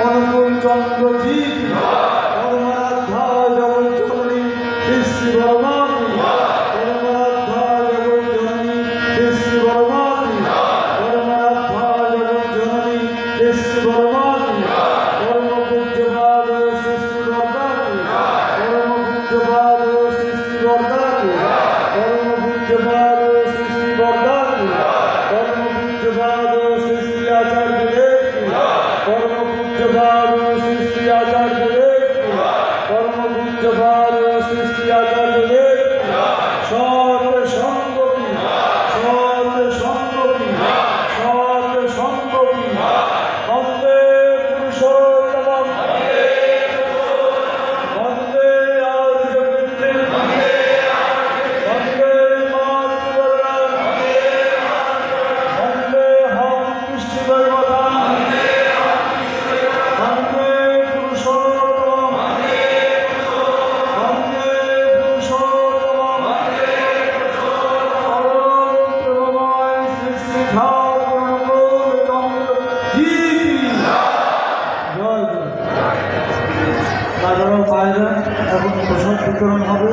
অনুকূল চন্দ্র জি পরমারাধ্যা জগজ্জননী শ্রী বর্মাতি পরমারাধ্যা জগজ্জননী শ্রী বর্মাতি পরমারাধ্যা জগজ্জননী শ্রী বর্মাতি পরম পূজ্যপাদ শ্রী বর্দাতি পরম পূজ্যপাদ শ্রী বর্দাতি পরম পূজ্যপাদ শ্রী বর্দাতি পরম পূজ্যপাদ শ্রী আচার্য পূজ্যপাদ শ্রী আচার্য দেব পরম পূজ্যপাদ শ্রী তাছাড়াও বাইরে এখন প্রসাদ বিতরণ হবে।